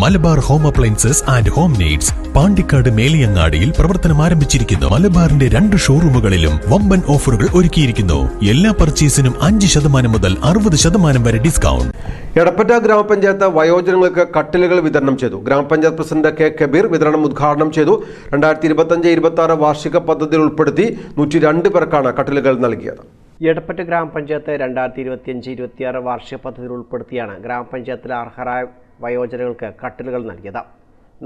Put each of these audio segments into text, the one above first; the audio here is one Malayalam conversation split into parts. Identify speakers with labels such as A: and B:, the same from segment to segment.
A: Malabar home appliances and home needs Pandikkad മേലിയങ്ങാടിയിൽ പ്രവർത്തനം ആരംഭിച്ചിരിക്കുന്നു. മലബാറിന്റെ രണ്ട് ഷോറൂമുകളിലും വമ്പൻ ഓഫറുകൾ ഒരുക്കിയിരിക്കുന്നു. എല്ലാ പർച്ചേസിനും അഞ്ച് ശതമാനം മുതൽ അറുപത് ശതമാനം വരെ ഡിസ്കൗണ്ട്.
B: എടപ്പറ്റ ഗ്രാമപഞ്ചായത്ത് വയോജനങ്ങൾക്ക് കട്ടിലുകൾ വിതരണം ചെയ്തു. ഗ്രാമപഞ്ചായത്ത് പ്രസിഡന്റ് കെ. കബീർ വിതരണം ഉദ്ഘാടനം ചെയ്തു. രണ്ടായിരത്തി ഇരുപത്തഞ്ച് ഇരുപത്തി ആറ് വാർഷിക പദ്ധതിയിൽ ഉൾപ്പെടുത്തി നൂറ്റി രണ്ട് പേർക്കാണ് കട്ടിലുകൾ നൽകിയത്.
C: എടപ്പറ്റ ഗ്രാമപഞ്ചായത്ത് രണ്ടായിരത്തി ഇരുപത്തിയഞ്ച് ഇരുപത്തിയാറ് വാർഷിക പദ്ധതിയിൽ ഉൾപ്പെടുത്തിയാണ് ഗ്രാമപഞ്ചായത്തിലെ അർഹരായ വയോജനങ്ങൾക്ക് കട്ടിലുകൾ നൽകിയത്.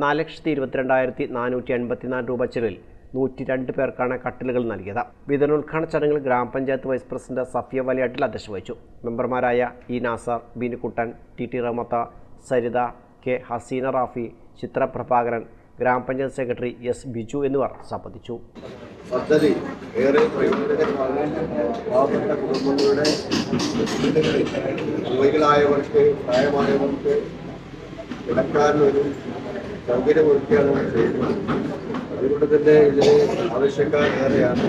C: നാല് ലക്ഷത്തി ഇരുപത്തിരണ്ടായിരത്തി നാനൂറ്റി എൺപത്തിനാല് രൂപ ചെലവിൽ നൂറ്റി രണ്ട് പേർക്കാണ് കട്ടിലുകൾ നൽകിയത്. വിതരണോദ്ഘാടന ചടങ്ങിൽ ഗ്രാമപഞ്ചായത്ത് വൈസ് പ്രസിഡന്റ് സഫിയ വലിയാട്ടിൽ അധ്യക്ഷ വഹിച്ചു മെമ്പർമാരായ E Nasar Binukuttan T T Rahmath Saritha K Haseena Rafi Chitra Prabhakaran ഗ്രാമപഞ്ചായത്ത് സെക്രട്ടറി എസ് ബിജു എന്നിവർ സംബന്ധിച്ചു.
D: പദ്ധതി ഏറെ പ്രയോജനകരമാണ് കുടുംബങ്ങളുടെ വീടുകളിൽ പ്രായമായവർക്ക് കിടക്കാനൊരു സൗകര്യമൊരുക്കിയാണ് നമ്മൾ ചെയ്യുന്നത് അതുകൊണ്ട് തന്നെ ഇതിന് ആവശ്യക്കാർ ഏറെയാണ്.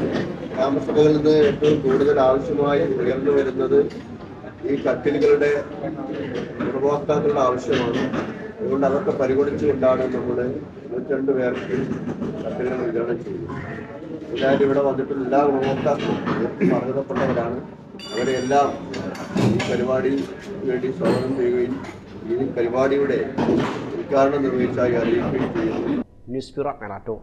D: ഗ്രാമസഭകളിൽ നിന്ന് ഏറ്റവും കൂടുതൽ ആവശ്യമായി ഉയർന്നു വരുന്നത് ഈ കട്ടിലുകളുടെ ഗുണഭോക്താക്കളുടെ ആവശ്യമാണ്. അതുകൊണ്ട് അതൊക്കെ പരിഗണിച്ചുകൊണ്ടാണ് നമ്മൾ ഇരുപത്തിരണ്ട് പേർക്ക് കട്ടിലുകൾ വിതരണം ചെയ്യുന്നത്. എല്ലാവരും ഇവിടെ വന്നിട്ടുള്ള എല്ലാ ഗുണഭോക്താക്കളും തീർത്തും അർഹതപ്പെട്ടവരാണ്. അവരെല്ലാം ഈ പരിപാടിയിൽ വേണ്ടി സ്വാഗതം ചെയ്യുകയും ഈ പരിപാടിയുടെ ഉദ്ഘാടനം നിർവഹിച്ചായി അറിയിക്കുകയും ചെയ്യുന്നു.
C: News bureau